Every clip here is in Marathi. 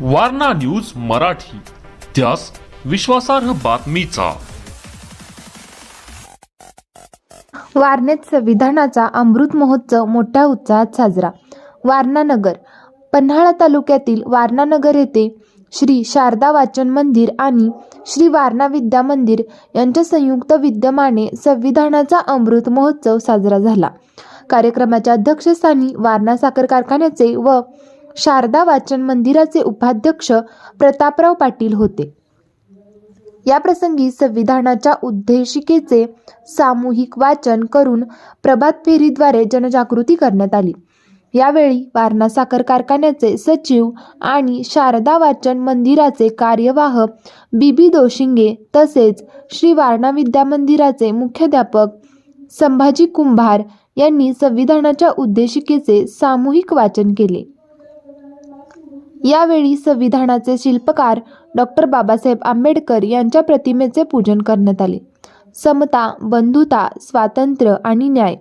वारणा न्यूज मराठी. त्यास विश्वासार्ह बातमीचा. वारनेत संविधानाचा अमृत महोत्सव मोठ्या उत्साहात साजरा. वारणा नगर पन्हाळा तालुक्यातील वारणा नगर येथे श्री शारदा वाचन मंदिर आणि श्री वारणा विद्या मंदिर यांच्या संयुक्त विद्यमाने संविधानाचा अमृत महोत्सव साजरा झाला. कार्यक्रमाच्या अध्यक्षस्थानी वारणा साखर कारखान्याचे व शारदा वाचन मंदिराचे उपाध्यक्ष प्रतापराव पाटील होते. या प्रसंगी संविधानाच्या उद्देशिकेचे सामूहिक वाचन करून प्रभात फेरीद्वारे जनजागृती करण्यात आली. यावेळी वारणा साखर कारखान्याचे सचिव आणि शारदा वाचन मंदिराचे कार्यवाह बीबी दोशिंगे तसेच श्री वारणा विद्या मंदिराचे मुख्याध्यापक संभाजी कुंभार यांनी संविधानाच्या उद्देशिकेचे सामूहिक वाचन केले. यावेळी संविधानाचे शिल्पकार डॉक्टर बाबासाहेब आंबेडकर यांच्या प्रतिमेचे पूजन करण्यात आले. समता बंधुता स्वातंत्र्य आणि न्याय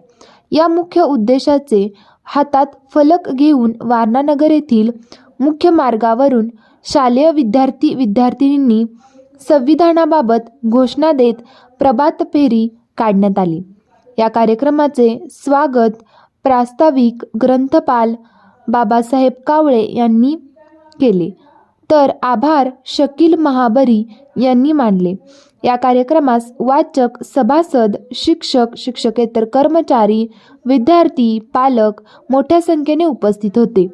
या मुख्य उद्देशाचे हातात फलक घेऊन वारणानगर येथील मुख्य मार्गावरून शालेय विद्यार्थी विद्यार्थिनींनी संविधानाबाबत घोषणा देत प्रभात फेरी काढण्यात आली. या कार्यक्रमाचे स्वागत प्रास्ताविक ग्रंथपाल बाबासाहेब कावळे यांनी केले. तर आभार शकील महाबरी यांनी मानले. या कार्यक्रमास वाचक सभासद शिक्षक शिक्षकेतर कर्मचारी विद्यार्थी पालक मोठ्या संख्येने उपस्थित होते.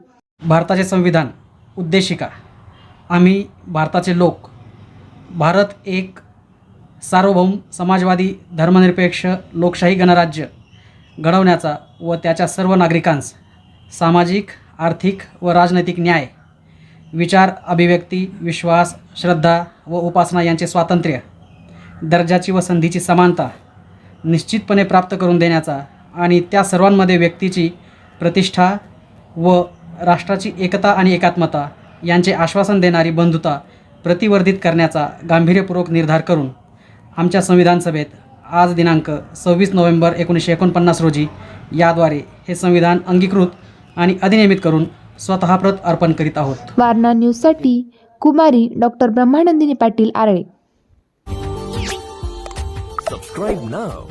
भारताचे संविधान उद्देशिका. आम्ही भारताचे लोक. भारत एक सार्वभौम समाजवादी धर्मनिरपेक्ष लोकशाही गणराज्य घडवण्याचा व त्याच्या सर्व नागरिकांस सामाजिक आर्थिक व राजनैतिक न्याय विचार अभिव्यक्ती विश्वास श्रद्धा व उपासना यांचे स्वातंत्र्य दर्जाची व संधीची समानता निश्चितपणे प्राप्त करून देण्याचा आणि त्या सर्वांमध्ये व्यक्तीची प्रतिष्ठा व राष्ट्राची एकता आणि एकात्मता यांचे आश्वासन देणारी बंधुता प्रतिवर्धित करण्याचा गांभीर्यपूर्वक निर्धार करून आमच्या संविधान सभेत आज दिनांक सव्वीस नोव्हेंबर एकोणीसशे एकोणपन्नास रोजी याद्वारे हे संविधान अंगीकृत आणि अधिनियमित करून स्वतः प्रत अर्पण करीत आहोत. वारणा न्यूजसाठी Kumari doctor Brahmanandini Patil Arale. Subscribe now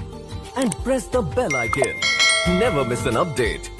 and press the bell icon never miss an update